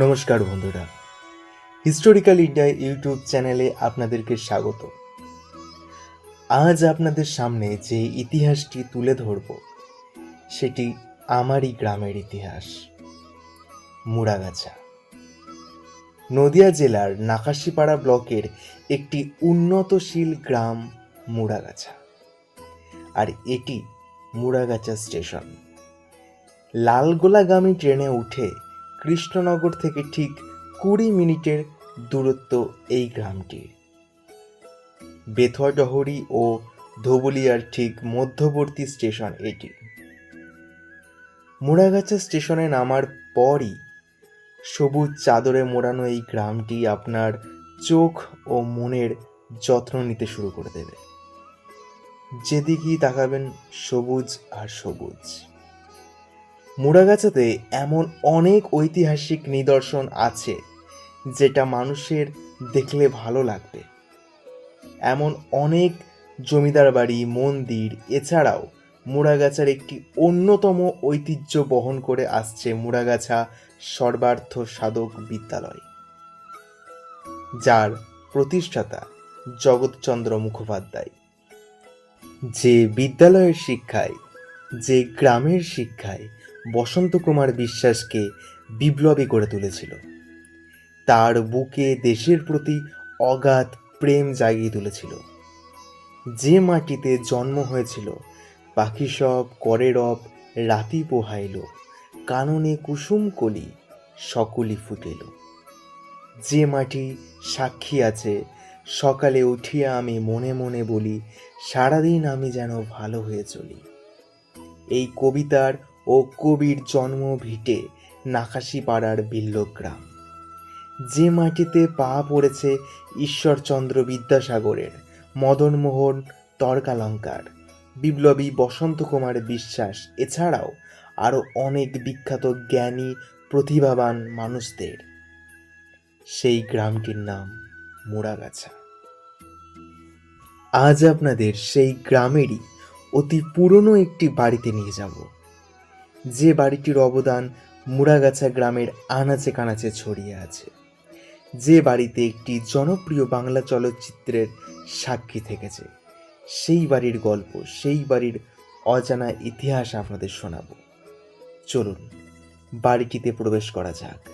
নমস্কার বন্ধুরা। Historical India YouTube চ্যানেলে আপনাদেরকে স্বাগত। আজ আপনাদের সামনে যে ইতিহাসটি তুলে ধরব, সেটি আমারই গ্রামের ইতিহাস, মুড়াগাছা। নদিয়া জেলার নাকাশিপাড়া ব্লকের একটি উন্নতশীল গ্রাম মুড়াগাছা, আর এটি মুড়াগাছা স্টেশন। লালগোলাগামী ট্রেনে উঠে কৃষ্ণনগর থেকে ঠিক কুড়ি মিনিটের দূরত্ব এই গ্রামটির বেথুয়াডহরি ও ধবুলিয়ার ঠিক মধ্যবর্তী স্টেশন এটি। মুড়াগাছা স্টেশনে নামার পরই সবুজ চাদরে মোড়ানো এই গ্রামটি আপনার চোখ ও মনের যত্ন নিতে শুরু করে দেবে। যেদিকেই তাকাবেন সবুজ আর সবুজ। মুড়াগাছাতে এমন অনেক ঐতিহাসিক নিদর্শন আছে যেটা মানুষের দেখলে ভালো লাগবে। এমন অনেক জমিদার বাড়ি, মন্দির, এছাড়াও মুড়াগাছার একটি অন্যতম ঐতিহ্য বহন করে আসছে মুড়াগাছা সর্বার্থ সাধক বিদ্যালয়, যার প্রতিষ্ঠাতা জগৎচন্দ্র মুখোপাধ্যায়। যে বিদ্যালয়ের শিক্ষায়, যে গ্রামের শিক্ষায় বসন্ত কুমার বিশ্বাসকে বিপ্লবী করে তুলেছিল। তার বুকে দেশের প্রতি অগাধ প্রেম জাগিয়ে তুলেছিল। যে মাটিতে জন্ম হয়েছিল, পাখি সব করে রব রাতি পোহাইল, কাননে কুসুম কলি সকলি ফুটেল। যে মাটি সাক্ষী আছে, সকালে উঠিয়া আমি মনে মনে বলি, সারাদিন আমি যেন ভালো হয়ে চলি। এই কবিতার ও কবির জন্ম ভিটে নাকাশিপাড়ার বিল্লগ্রাম। যে মাটিতে পা পড়েছে ঈশ্বরচন্দ্র বিদ্যাসাগরের মদনমোহন তর্কালঙ্কার, বিপ্লবী বসন্ত কুমার বিশ্বাস, এছাড়াও আরও অনেক বিখ্যাত জ্ঞানী, প্রতিভাবান মানুষদের। সেই গ্রামটির নাম মোড়াগাছা। আজ আপনাদের সেই গ্রামেরই অতি পুরনো একটি বাড়িতে নিয়ে যাব। যে বাড়িটির অবদান মুড়াগাছা গ্রামের আনাচে কানাচে ছড়িয়ে আছে। যে বাড়িতে একটি জনপ্রিয় বাংলা চলচ্চিত্রের সাক্ষী থেকেছে, সেই বাড়ির গল্প, সেই বাড়ির অজানা ইতিহাস আপনাদের শোনাব। চলুন, বাড়িটিতে প্রবেশ করা যাক।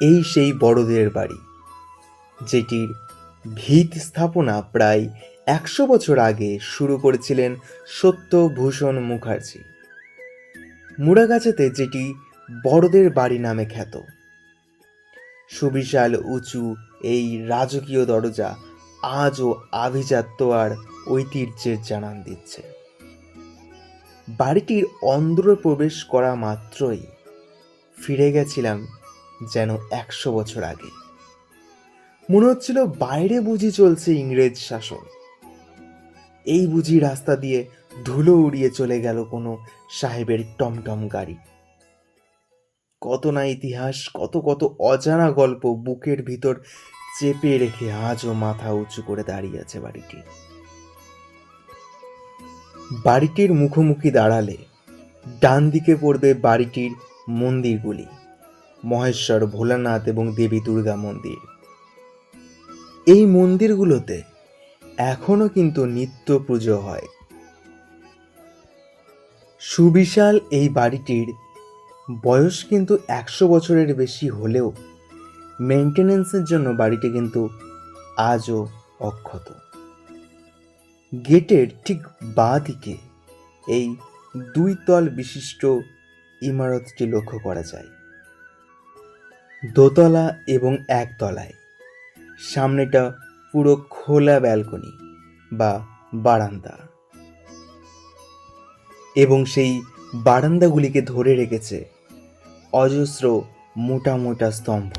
এই সেই বড়দের বাড়ি, যেটির ভিত স্থাপনা প্রায় একশো বছর আগে শুরু করেছিলেন সত্যভূষণ মুখার্জি। মুড়াগাছাতে যেটি বড়দের বাড়ি নামে খ্যাত। সুবিশাল, উঁচু এই রাজকীয় দরজা আজও আভিজাত্য আর ঐতিহ্যের জানান দিচ্ছে। বাড়িটির অন্দরে প্রবেশ করা মাত্রই ফিরে গেছিলাম যেন একশো বছর আগে। মনে হচ্ছিল বাইরে বুঝি চলছে ইংরেজ শাসন। এই বুঝি রাস্তা দিয়ে ধুলো উড়িয়ে চলে গেল কোনো সাহেবের টমটম গাড়ি। কত না ইতিহাস, কত কত অজানা গল্প বুকের ভিতর চেপে রেখে আজও মাথা উঁচু করে দাঁড়িয়ে আছে বাড়িটি। বাড়িটির মুখোমুখি দাঁড়ালে ডান দিকে পড়বে বাড়িটির মন্দিরগুলি, মহেশ্বর, ভোলানাথ এবং দেবী দুর্গা মন্দির। এই মন্দিরগুলোতে এখনও কিন্তু নিত্য পুজো হয়। সুবিশাল এই বাড়িটির বয়স কিন্তু একশো বছরের বেশি হলেও মেনটেনেন্সের জন্য বাড়িটি কিন্তু আজও অক্ষত। গেটের ঠিক বাঁ দিকে এই দুই তল বিশিষ্ট ইমারতটি লক্ষ্য করা যায়। দোতলা এবং একতলায়। সামনেটা পুরো খোলা ব্যালকনি বা বারান্দা। এবং সেই বারান্দাগুলিকে ধরে রেখেছে অজস্র মোটা মোটা স্তম্ভ।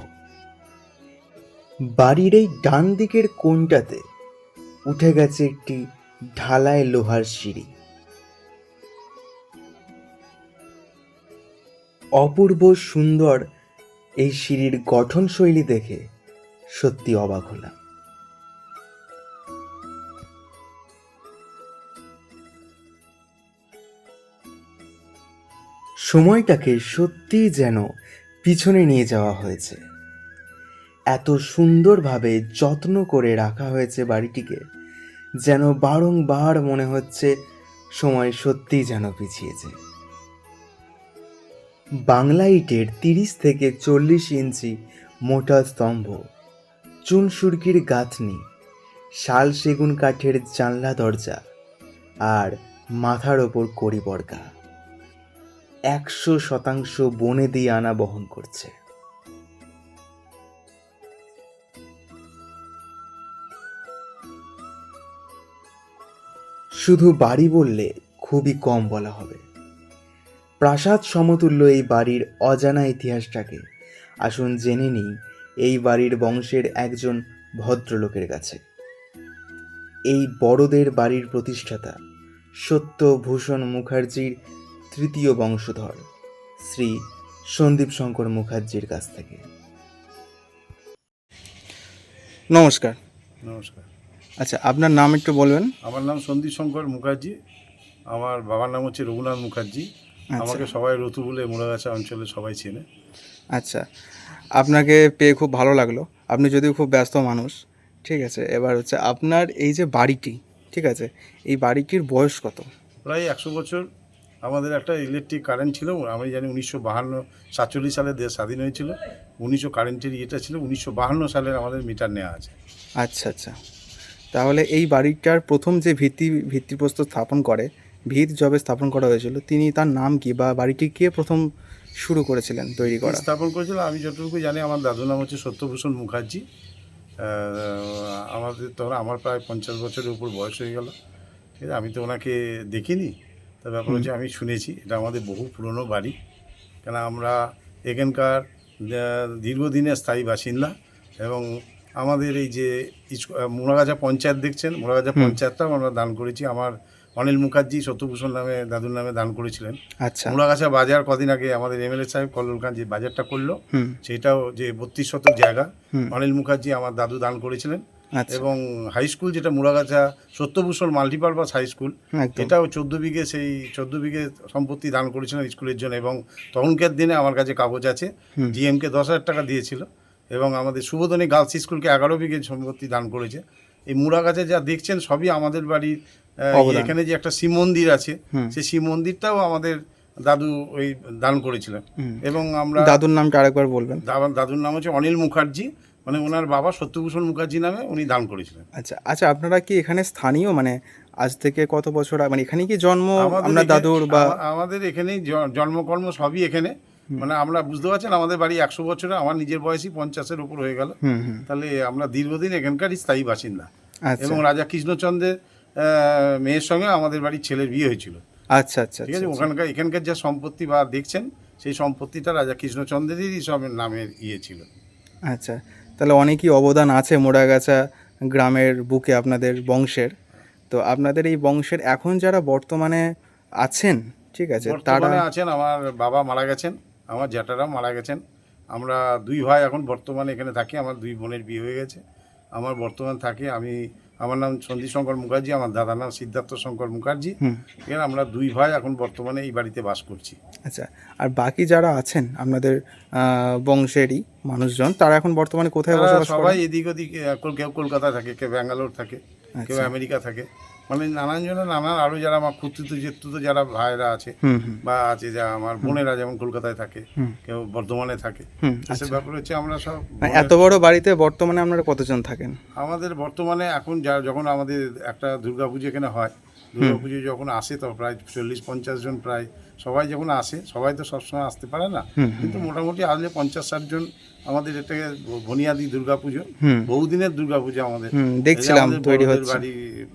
বাড়ির এই ডান দিকের কোণটাতে উঠে গেছে একটি ঢালাই লোহার সিঁড়ি। অপূর্ব সুন্দর এই সিঁড়ির গঠনশৈলী দেখে সত্যি অবাক হলাম। সময়টাকে সত্যিই যেন পিছনে নিয়ে যাওয়া হয়েছে। এত সুন্দরভাবে যত্ন করে রাখা হয়েছে বাড়িটিকে, যেন বারংবার মনে হচ্ছে সময় সত্যিই যেন পিছিয়েছে। বাংলা ইটের তিরিশ থেকে চল্লিশ ইঞ্চি মোটা স্তম্ভ, চুন সুরকির গাঁথনি, শাল সেগুন কাঠের জানলা দরজা আর মাথার ওপর কড়ি বর্গা। একশো শতাংশ বনে দিয়ে আনা বহন করছে। শুধু বাড়ি বললে খুবই কম বলা হবে। প্রাসাদ সমতুল্য এই বাড়ির অজানা ইতিহাসটাকে আসুন জেনে নিই এই বাড়ির বংশের একজন ভদ্রলোকের কাছে। এই বড়দের বাড়ির প্রতিষ্ঠাতা সত্যভূষণ মুখার্জির তৃতীয় বংশধর শ্রী সন্দীপ শঙ্কর মুখার্জির কাছ থেকে। নমস্কার। নমস্কার। আচ্ছা আপনার নাম একটু বলবেন? আমার নাম সন্দীপ শঙ্কর মুখার্জি। আমার বাবার নাম হচ্ছে রঘুনাথ মুখার্জি। আচ্ছা। আমাকে সবাই রতু বলে মোড়াগাছা অঞ্চলে সবাই চেনে। আচ্ছা আপনাকে পেয়ে খুব ভালো লাগল। আপনি যদিও খুব ব্যস্ত মানুষ ঠিক আছে? এবার হচ্ছে আপনার এই যে বাড়িটি ঠিক আছে? এই বাড়িটির বয়স কত? প্রায় একশো বছর আমাদের একটা ইলেকট্রিক কারেন্ট ছিল আমি জানি উনিশশো বাহান্ন সাতচল্লিশ সালে দেশ স্বাধীন হয়েছিল উনিশশো কারেন্টের ইয়েটা ছিল উনিশশো বাহান্ন সালের আমাদের মিটার নেওয়া আছে। আচ্ছা আচ্ছা। তাহলে এই বাড়িটার প্রথম যে ভিত্তি ভিত্তিপ্রস্তর স্থাপন করে ভিত যবে স্থাপন করা হয়েছিল তিনি তার নাম কি বা বাড়িটি কে প্রথম শুরু করেছিলেন তৈরি করা? স্থাপন করেছিল আমি যতটুকু জানি আমার দাদুর নাম হচ্ছে সত্যভূষণ মুখার্জি। আমাদের তখন আমার প্রায় পঞ্চাশ বছরের উপর বয়স হয়ে গেল। ঠিক আছে আমি তো ওনাকে দেখিনি। তা ব্যাপার হচ্ছে আমি শুনেছি এটা আমাদের বহু পুরনো বাড়ি। কেন আমরা এখানকার দীর্ঘদিনের স্থায়ী বাসিন্দা এবং আমাদের এই যে মোড়াগাছা পঞ্চায়েত দেখছেন? মোড়াগাছা পঞ্চায়েতটাও আমরা দান করেছি। আমার অনিল মুখার্জি সত্যভূষণ নামে দাদুর নামে দান করেছিলেন। আচ্ছা। মুড়াগাছা বাজার কদিন আগে আমাদের এমএলএ সাহেব কল্লোল খান যে বাজারটা করল সেটাও যে বত্রিশ শতক জায়গা। অনিল মুখার্জি আমার দাদু দান করেছিলেন। এবং হাই স্কুল যেটা Muragachha Satyabhushan multipurpose high school এটাও চোদ্দ বিঘে সেই চোদ্দ বিঘে সম্পত্তি দান করেছিলেন স্কুলের জন্য এবং তখনকার দিনে আমার কাছে কাগজ আছে হুম। জিএমকে দশ হাজার টাকা দিয়েছিল এবং আমাদের শুভদনী গার্লস স্কুলকে এগারো বিঘে সম্পত্তি দান করেছে। এই মুড়াগাছে যা দেখছেন সবই আমাদের বাড়ির এখানে যে একটা শিব মন্দির আছে সেই শিব মন্দিরটাও আমাদের দাদু ওই দান করেছিলেন। এবং আমরা দাদুর নামটা আরেকবার বলবেন। দাদুর নাম হচ্ছে অনিল মুখার্জি। মানে ওনার বাবা সত্যভূষণ মুখার্জি নামে উনি দান করেছিলেন। আচ্ছা আচ্ছা আপনারা কি এখানে স্থানীয়? মানে আজ থেকে কত বছর মানে এখানেই কি জন্ম আপনার দাদুর বা আমাদের এখানেই জন্মকর্ম সবই এখানে। মানে আমরা বুঝতে পারছেন আমাদের বাড়ি একশো বছরে আমার নিজের বয়সই পঞ্চাশের উপর হয়ে গেল। তাহলে আমরা দীর্ঘদিন এখানকারই স্থায়ী বাসিন্দা। আচ্ছা। এবং রাজা কৃষ্ণচন্দ্রের মেয়ের সঙ্গে আমাদের বাড়ির ছেলের বিয়ে হয়েছিল। আচ্ছা আচ্ছা ঠিক আচ্ছা আছে ওখানকার এখানকার যা সম্পত্তি বা দেখছেন সেই সম্পত্তিটা রাজা কৃষ্ণচন্দ্রেরই সব নামের ইয়ে ছিল। আচ্ছা। তাহলে অনেকই অবদান আছে মোড়াগাছা গ্রামের বুকে আপনাদের বংশের। তো আপনাদের এই বংশের এখন যারা বর্তমানে আছেন, ঠিক আছে, তারা আছেন আমার বাবা মারা গেছেন, আমার জ্যাঠারাও মারা গেছেন। আমরা দুই ভাই এখন বর্তমানে এখানে থাকি, আমার দুই বোনের বিয়ে হয়ে গেছে। আমার বর্তমান থাকি, আমি আমার নাম সন্দীপ শঙ্কর মুখার্জি আমার দাদার নাম সিদ্ধার্থ শঙ্কর মুখার্জি। এর আমরা দুই ভাই এখন বর্তমানে এই বাড়িতে বাস করছি। আচ্ছা আর বাকি যারা আছেন আপনাদের আহ, বংশেরই মানুষজন তারা এখন বর্তমানে কোথায় তারা বসবাস সবাই করেন এদিক ওদিক আহ, কেউ কলকাতা থাকে কেউ ব্যাঙ্গালোর থাকে কেউ আচ্ছা। আমেরিকা থাকে। মানে নানান জনের নানান আরও যারা আমার খুঁতুতো জেতুতো যারা ভাইরা আছে বা আছে যা আমার বোনেরা যেমন কলকাতায় থাকে কেউ বর্ধমানে থাকে আচ্ছা। ব্যাপার হচ্ছে আমরা সব মানে এত বড় বাড়িতে বর্তমানে আপনারা কতজন থাকেন? আমাদের বর্তমানে এখন যা যখন আমাদের একটা দুর্গাপুজো এখানে হয় দুর্গাপুজো যখন আসে তো প্রায় চল্লিশ পঞ্চাশ জন প্রায় সবাই যখন আসে সবাই তো সবসময় আসতে পারে না। কিন্তু মোটামুটি আসলে পঞ্চাশ ষাট জন আমাদের এটাকে বনিয়াদি দুর্গাপুজো বহুদিনের দুর্গাপুজো আমাদের। দেখছিলাম আমাদের তৈরি হচ্ছে। বাড়ি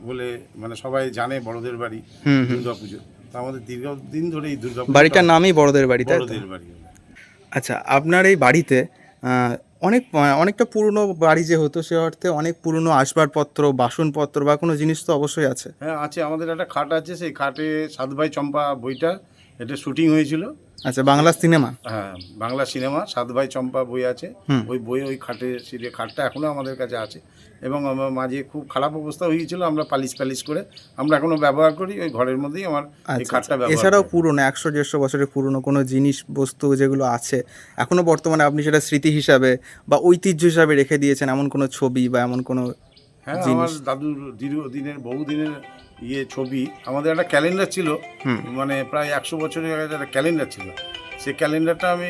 বলে মানে সবাই জানে বড়দের বাড়ি দুর্গাপুজো তো আমাদের দীর্ঘদিন ধরে এই দুর্গাপুজো বাড়িটার নামই বড়দের বাড়ি বড়দের বাড়ি আচ্ছা আপনার এই বাড়িতে অনেক অনেকটা পুরনো বাড়ি যে হতো সে অর্থে অনেক পুরনো আসবাবপত্র, বাসনপত্র বা কোনো জিনিস তো অবশ্যই আছে। হ্যাঁ আছে। আমাদের একটা খাট আছে, সেই খাটে সাত ভাই চম্পা বইটা, এটা শুটিং হয়েছিল। আচ্ছা বাংলা সিনেমা? হ্যাঁ বাংলা সিনেমা সাত ভাই চম্পা বই আছে। ওই বই ওই খাটে সিঁড়ে খাটটা এখনও আমাদের কাছে আছে। এবং আমার মাঝে খুব খারাপ অবস্থা হয়েছিল আমরা পালিশ পালিশ করে আমরা এখনও ব্যবহার করি ওই ঘরের মধ্যেই আমার এই আচ্ছা খাটটা আচ্ছা। ব্যবহার এছাড়াও। পুরনো একশো দেড়শো বছরের পুরনো কোনো জিনিস বস্তু যেগুলো আছে এখনও বর্তমানে আপনি সেটা স্মৃতি হিসাবে বা ঐতিহ্য হিসাবে রেখে দিয়েছেন এমন কোনো ছবি বা এমন কোনো হ্যাঁ আমার দাদুর দীর্ঘদিনের বহুদিনের ইয়ে ছবি। আমাদের একটা ক্যালেন্ডার ছিল। হুম। মানে প্রায় একশো বছরের আগে একটা ক্যালেন্ডার ছিল। সেই ক্যালেন্ডারটা আমি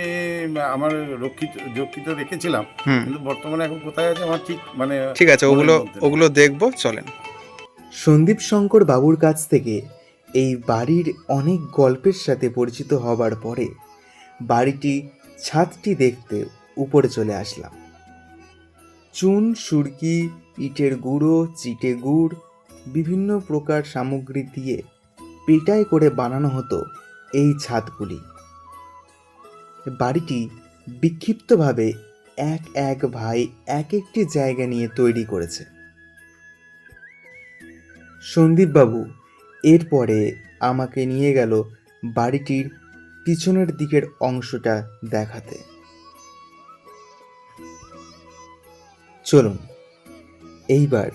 আমার রক্ষিত রক্ষিত রেখেছিলাম। কিন্তু বর্তমানে এখন কোথায় আছে আমার ঠিক মানে ঠিক আছে ওগুলো ওগুলো দেখব চলেন। সন্দীপ শঙ্কর বাবুর কাছ থেকে এই বাড়ির অনেক গল্পের সাথে পরিচিত হবার পরে বাড়িটি ছাদটি দেখতে উপরে চলে আসলাম। চুন সুরকি ইটের গুঁড়ো চিটে গুড় বিভিন্ন প্রকার সামগ্রী দিয়ে পেটাই করে বানানো হতো এই ছাদগুলি। বাড়িটি বিক্ষিপ্তভাবে এক এক ভাই এক একটি জায়গা নিয়ে তৈরি করেছে। সন্দীপবাবু এরপরে আমাকে নিয়ে গেল বাড়িটির পিছনের দিকের অংশটা দেখাতে। চলুন, এইবার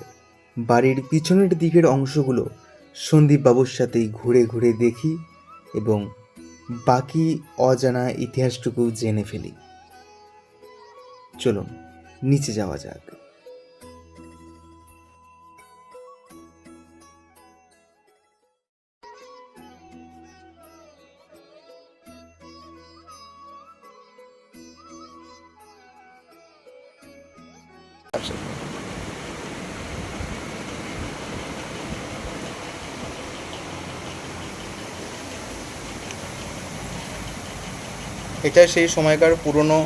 বাড়ির পিছনের দিকের অংশগুলো সন্দীপবাবুর সাথেই ঘুরে ঘুরে দেখি এবং বাকি অজানা ইতিহাসটুকু জেনে ফেলি। চলুন, নিচে যাওয়া যাক। এটা সেই সময়কার পুরনো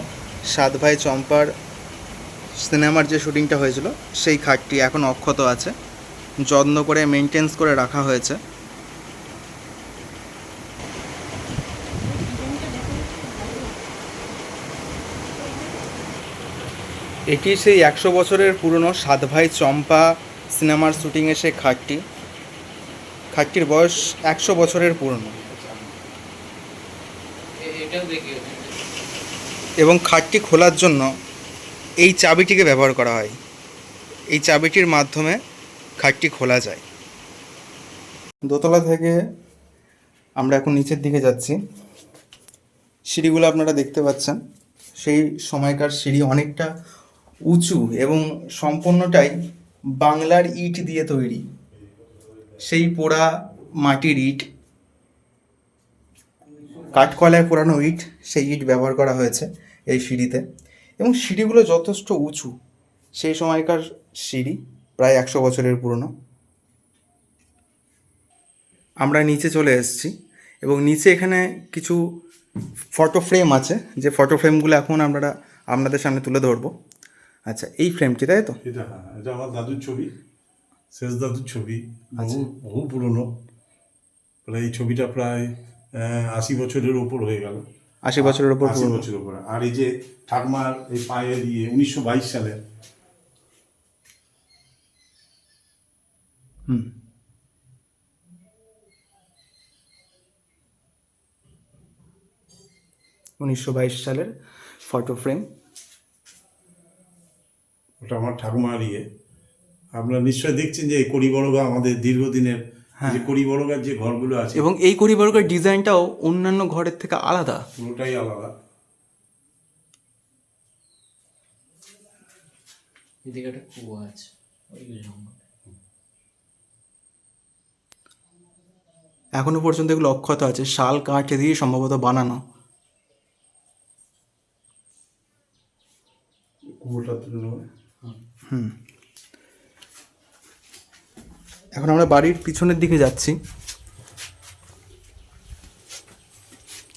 সাত ভাই চম্পার সিনেমার যে শুটিংটা হয়েছিল, সেই খাটটি এখন অক্ষত আছে। যত্ন করে মেনটেন্স করে রাখা হয়েছে। এটি সেই একশো বছরের পুরনো সাত ভাই চম্পা সিনেমার শুটিংয়ে সেই খাটটি। খাটটির বয়স একশো বছরের পুরনো। এবং খাটটি খোলার জন্য এই চাবিটিকে ব্যবহার করা হয়। এই চাবিটির মাধ্যমে খাটটি খোলা যায়। দোতলা থেকে আমরা এখন নিচের দিকে যাচ্ছি। সিঁড়িগুলো আপনারা দেখতে পাচ্ছেন। সেই সময়কার সিঁড়ি অনেকটা উঁচু এবং সম্পূর্ণটাই বাংলার ইট দিয়ে তৈরি। সেই পোড়া মাটির ইট কাঠকয়লায় পোড়ানো ইট সেই ইট ব্যবহার করা হয়েছে এই সিঁড়িতে। এবং সিঁড়িগুলো যথেষ্ট উঁচু। সেই সময়কার সিঁড়ি প্রায় একশো বছরের পুরনো। আমরা নিচে চলে এসেছি এবং নিচে এখানে কিছু ফটো ফ্রেম আছে। যে ফটো ফ্রেমগুলো এখন আমরা আপনাদের সামনে তুলে ধরবো। আচ্ছা এই ফ্রেমটি তাই তো? এটা এটা আমার দাদুর ছবি। শেষ দাদুর ছবি। বহু বহু পুরনো। এই ছবিটা প্রায় আশি বছরের উপর হয়ে গেল। আশি বছরের ওপর আশি বছরের উপরে। আর এই যে ঠাকুমার এই পায়ে দিয়ে উনিশশো বাইশ সালে হুম। উনিশশো বাইশ সালের ফটো ফ্রেম ওটা আমার ঠাকুমার ইয়ে। আপনারা নিশ্চয়ই দেখছেন যে করিবরগা আমাদের দীর্ঘদিনের যে করিবরগার যে ঘরগুলো আছে এবং এই করিবর্গের ডিজাইনটাও অন্যান্য ঘরের থেকে আলাদা। পুরোটাই আলাদা। এদিকে একটা কুয়ো আছে এখনও পর্যন্ত এগুলো অক্ষত আছে শাল কাঠ দিয়ে সম্ভবত বানানো। কুয়োটা হুম। এখন আমরা বাড়ির পিছনের দিকে যাচ্ছি।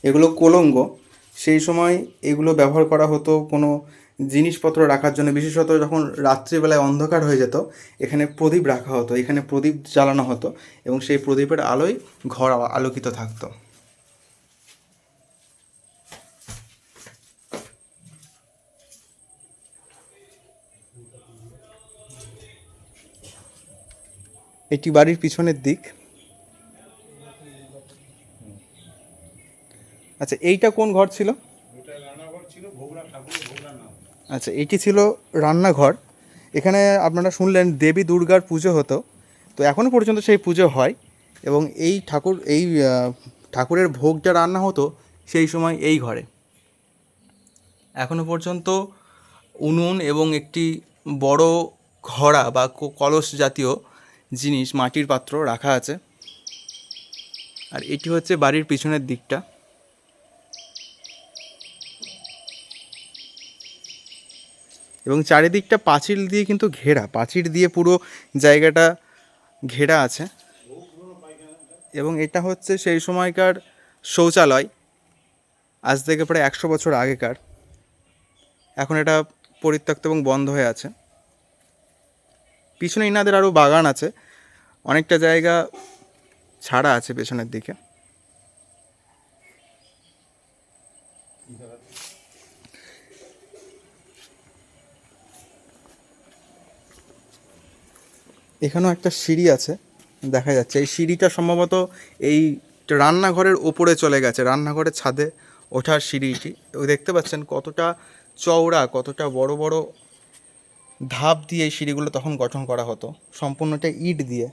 এগুলো কোলঙ্গ। সেই সময় এগুলো ব্যবহার করা হতো কোনো জিনিসপত্র রাখার জন্য, বিশেষত যখন রাত্রিবেলায় অন্ধকার হয়ে যেত, এখানে প্রদীপ রাখা হতো, এখানে প্রদীপ জ্বালানো হতো এবং সেই প্রদীপের আলোয় ঘর আলোকিত থাকতো। এটি বাড়ির পিছনের দিক। আচ্ছা এইটা কোন ঘর ছিল? আচ্ছা এটি ছিল রান্নাঘর। এখানে আপনারা শুনলেন দেবী দুর্গার পুজো হতো। তো এখনও পর্যন্ত সেই পুজো হয় এবং এই ঠাকুর এই ঠাকুরের ভোগটা রান্না হতো সেই সময় এই ঘরে। এখনও পর্যন্ত উনুন এবং একটি বড় ঘড়া বা কলস জাতীয় জিনিস, মাটির পাত্র রাখা আছে। আর এটি হচ্ছে বাড়ির পিছনের দিকটা। এবং চারিদিকটা পাঁচিল দিয়ে কিন্তু ঘেরা। পাঁচিল দিয়ে পুরো জায়গাটা ঘেরা আছে। এবং এটা হচ্ছে সেই সময়কার শৌচালয়। আজ থেকে প্রায় একশো বছর আগেকার। এখন এটা পরিত্যক্ত এবং বন্ধ হয়ে আছে। পিছনে ইনাদের আরও বাগান আছে। অনেকটা জায়গা ছাড়া আছে পেছনের দিকে। এখানেও একটা সিঁড়ি আছে, দেখা যাচ্ছে। এই সিঁড়িটা সম্ভবত এই রান্নাঘরের ওপরে চলে গেছে, রান্নাঘরের ছাদে ওঠার সিঁড়িটি। দেখতে পাচ্ছেন কতটা চওড়া, কতটা বড় বড় ধাপ দিয়ে এই সিঁড়িগুলো তখন গঠন করা হতো। সম্পূর্ণটা ইট দিয়ে।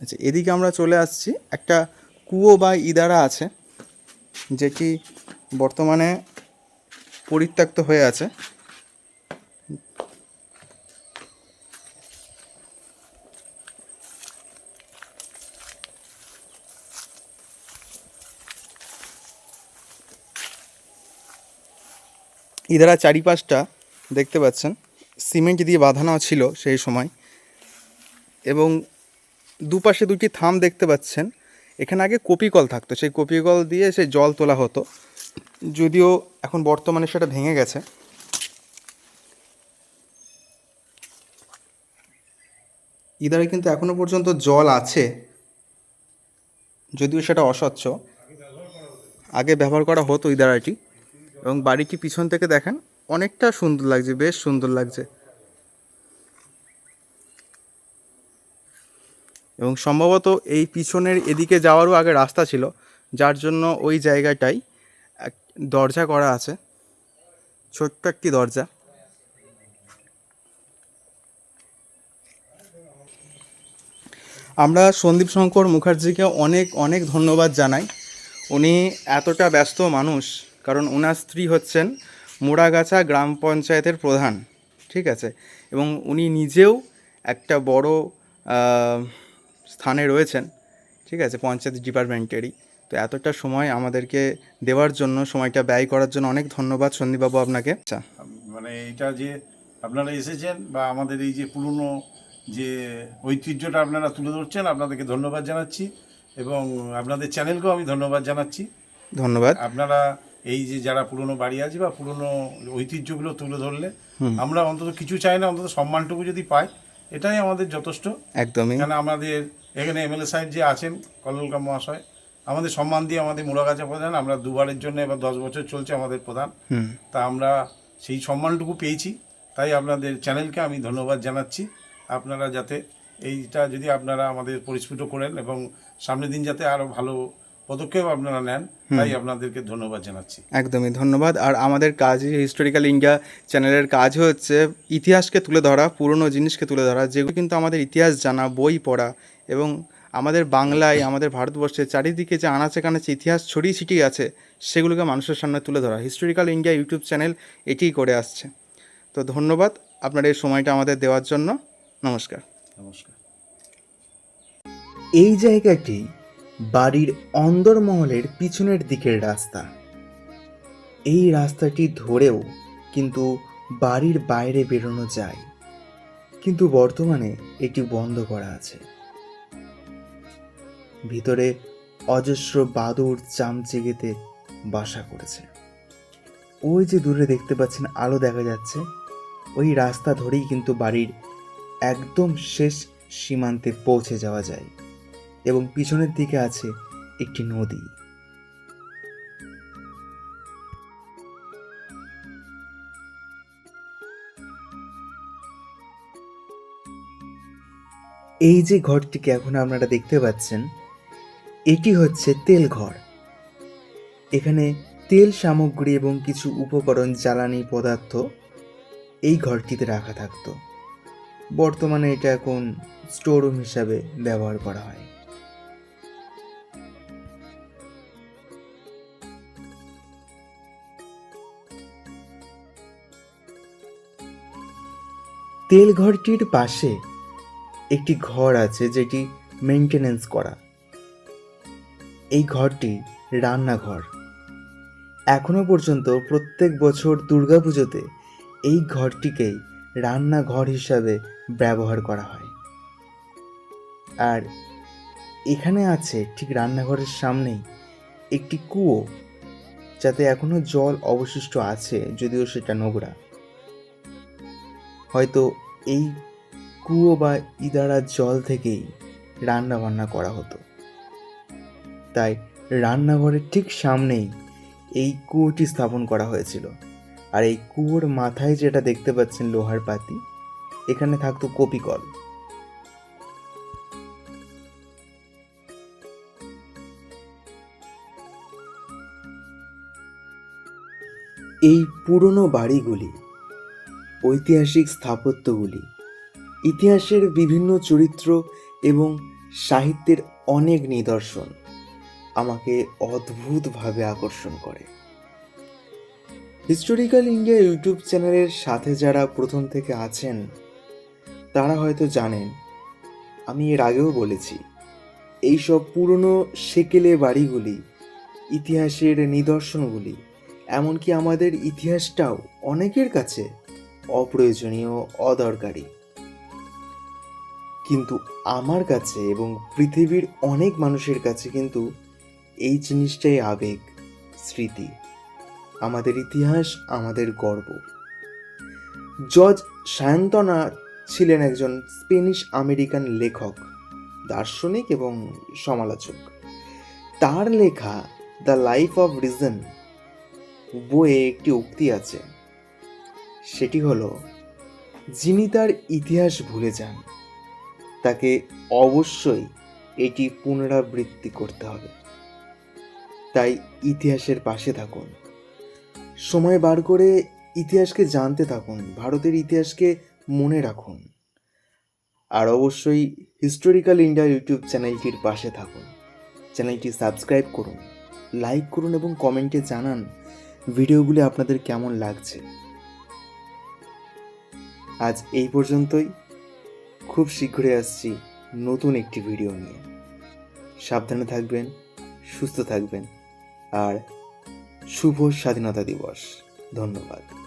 আচ্ছা এদিকে আমরা চলে আসছি। একটা কুয়ো বা ইদারা আছে, যেটি বর্তমানে পরিত্যক্ত হয়ে আছে। ইদারা চারিপাশটা দেখতে পাচ্ছেন। সিমেন্ট দিয়ে বাঁধানো ছিল সেই সময়। এবং দুপাশে দুটি থাম দেখতে পাচ্ছেন। এখানে আগে কপি কল থাকতো। সেই কপি কল দিয়ে সে জল তোলা হতো। যদিও এখন বর্তমানে সেটা ভেঙে গেছে। ইদারে কিন্তু এখনও পর্যন্ত জল আছে। যদিও সেটা অস্বচ্ছ। আগে ব্যবহার করা হতো ইদারাটি। এবং বাড়িটি পিছন থেকে দেখেন, অনেকটা সুন্দর লাগছে, বেশ সুন্দর লাগছে। এবং সম্ভবত এই পিছনের এদিকে যাওয়ারও আগে রাস্তা ছিল, যার জন্য ওই জায়গাটায় এক দরজা করা আছে, ছোট্ট একটি দরজা। আমরা সন্দীপ শঙ্কর মুখার্জিকে অনেক অনেক ধন্যবাদ জানাই। উনি এতটা ব্যস্ত মানুষ কারণ ওনার স্ত্রী হচ্ছেন মোড়াগাছা গ্রাম পঞ্চায়েতের প্রধান ঠিক আছে? এবং উনি নিজেও একটা বড় স্থানে রয়েছেন ঠিক আছে? পঞ্চায়েত ডিপার্টমেন্টেরই। তো এতটা সময় আমাদেরকে দেওয়ার জন্য সময়টা ব্যয় করার জন্য অনেক ধন্যবাদ সন্দীপবাবু আপনাকে। আচ্ছা। মানে এটা যে আপনারা এসেছেন বা আমাদের এই যে পুরনো যে ঐতিহ্যটা আপনারা তুলে ধরছেন আপনাদেরকে ধন্যবাদ জানাচ্ছি এবং আপনাদের চ্যানেলকেও আমি ধন্যবাদ জানাচ্ছি। ধন্যবাদ। আপনারা এই যে যারা পুরনো বাড়ি আছে বা পুরনো ঐতিহ্যগুলো তুলে ধরলে আমরা অন্তত কিছু চাই না অন্তত সম্মানটুকু যদি পাই এটাই আমাদের যথেষ্ট। একদমই। এখানে আমাদের এখানে এমএলএ সাহেব যে আছেন কল্লকা মহাশয় আমাদের সম্মান দিয়ে আমাদের মুরাগাছা প্রধান আমরা দুবারের জন্য এবার দশ বছর চলছে আমাদের প্রধান। তা আমরা সেই সম্মানটুকু পেয়েছি তাই আপনাদের চ্যানেলকে আমি ধন্যবাদ জানাচ্ছি। আপনারা যাতে এইটা যদি আপনারা আমাদের পরিস্ফুট করেন এবং সামনের দিন যাতে আরও ভালো পদক্ষেপ আপনারা নেন তাই আপনাদেরকে ধন্যবাদ জানাচ্ছি। একদমই ধন্যবাদ। আর আমাদের কাজ হিস্টোরিক্যাল ইন্ডিয়া চ্যানেলের কাজ হচ্ছে ইতিহাসকে তুলে ধরা পুরনো জিনিসকে তুলে ধরা যেগুলো কিন্তু আমাদের ইতিহাস জানা বই পড়া এবং আমাদের বাংলায় আমাদের ভারতবর্ষের চারিদিকে যে আনাচে কানাচে ইতিহাস ছড়িয়ে ছিটিয়ে আছে সেগুলোকে মানুষের সামনে তুলে ধরা। হিস্টোরিক্যাল ইন্ডিয়া ইউটিউব চ্যানেল এটিই করে আসছে। তো ধন্যবাদ আপনার এই সময়টা আমাদের দেওয়ার জন্য। নমস্কার। নমস্কার। এই জায়গাটি বাড়ির অন্দরমহলের পিছনের দিকের রাস্তা। এই রাস্তাটি ধরেও কিন্তু বাড়ির বাইরে বেরোনো যায়। কিন্তু বর্তমানে এটি বন্ধ করা আছে। ভিতরে অজস্র বাদুর চামচেগেতে বাসা করেছে। ওই যে দূরে দেখতে পাচ্ছেন আলো দেখা যাচ্ছে। ওই রাস্তা ধরেই কিন্তু বাড়ির একদম শেষ সীমান্তে পৌঁছে যাওয়া যায়। এবং পিছনের দিকে আছে একটি নদী। এই যে ঘরটিকে এখন আপনারা দেখতে পাচ্ছেন, এটি হচ্ছে তেল ঘর। এখানে তেল সামগ্রী এবং কিছু উপকরণ, জ্বালানি পদার্থ এই ঘরটিতে রাখা থাকতো। বর্তমানে এটা এখন স্টোর রুম হিসাবে ব্যবহার করা হয়। তেল ঘরটির পাশে একটি ঘর আছে যেটি মেনটেনেন্স করা। এই ঘরটি রান্নাঘর। এখনও পর্যন্ত প্রত্যেক বছর দুর্গাপুজোতে এই ঘরটিকেই রান্নাঘর হিসাবে ব্যবহার করা হয়। আর এখানে আছে ঠিক রান্নাঘরের সামনেই একটি কুয়ো, যাতে এখনও জল অবশিষ্ট আছে, যদিও সেটা নোংরা। হয়তো এই কুয়ো বা ইদারার জল থেকেই রান্না বান্না করা হতো। তাই রান্নাঘরের ঠিক সামনেই এই কুয়োটি স্থাপন করা হয়েছিল। আর এই কুয়োর মাথায় যেটা দেখতে পাচ্ছেন লোহার পাতি, এখানে থাকতো কপিকল। এই পুরনো বাড়িগুলি ঐতিহাসিক স্থাপত্যগুলি, ইতিহাসের বিভিন্ন চরিত্র এবং সাহিত্যের অনেক নিদর্শন আমাকে অদ্ভুতভাবে আকর্ষণ করে। হিস্টোরিক্যাল ইন্ডিয়া ইউটিউব চ্যানেলের সাথে যারা প্রথম থেকে আছেন, তারা হয়তো জানেন, আমি এর আগেও বলেছি, এইসব পুরনো সেকেলে বাড়িগুলি, ইতিহাসের নিদর্শনগুলি, এমনকি আমাদের ইতিহাসটাও অনেকের কাছে অপ্রয়োজনীয়, অদরকারি। কিন্তু আমার কাছে এবং পৃথিবীর অনেক মানুষের কাছে কিন্তু এই জিনিসটাই আবেগ, স্মৃতি, আমাদের ইতিহাস, আমাদের গর্ব। জর্জ সায়ন্তনা ছিলেন একজন স্পেনিশ আমেরিকান লেখক, দার্শনিক এবং সমালোচক। তার লেখা দ্য লাইফ অফ রিজন বইয়ে একটি উক্তি আছে। সেটি হলো, যিনি তার ইতিহাস ভুলে যান, তাকে অবশ্যই এটি পুনরাবৃত্তি করতে হবে। তাই ইতিহাসের পাশে থাকুন। সময় বার করে ইতিহাসকে জানতে থাকুন, ভারতের ইতিহাসকে মনে রাখুন। আর অবশ্যই হিস্টোরিক্যাল ইন্ডিয়া ইউটিউব চ্যানেলটির পাশে থাকুন। চ্যানেলটি সাবস্ক্রাইব করুন, লাইক করুন এবং কমেন্টে জানান ভিডিওগুলি আপনাদের কেমন লাগছে। আজ এই পর্যন্তই। খুব শীঘ্রই আসছি নতুন একটি ভিডিও নিয়ে। সাবধানে থাকবেন, সুস্থ থাকবেন, আর শুভ স্বাধীনতা দিবস। ধন্যবাদ।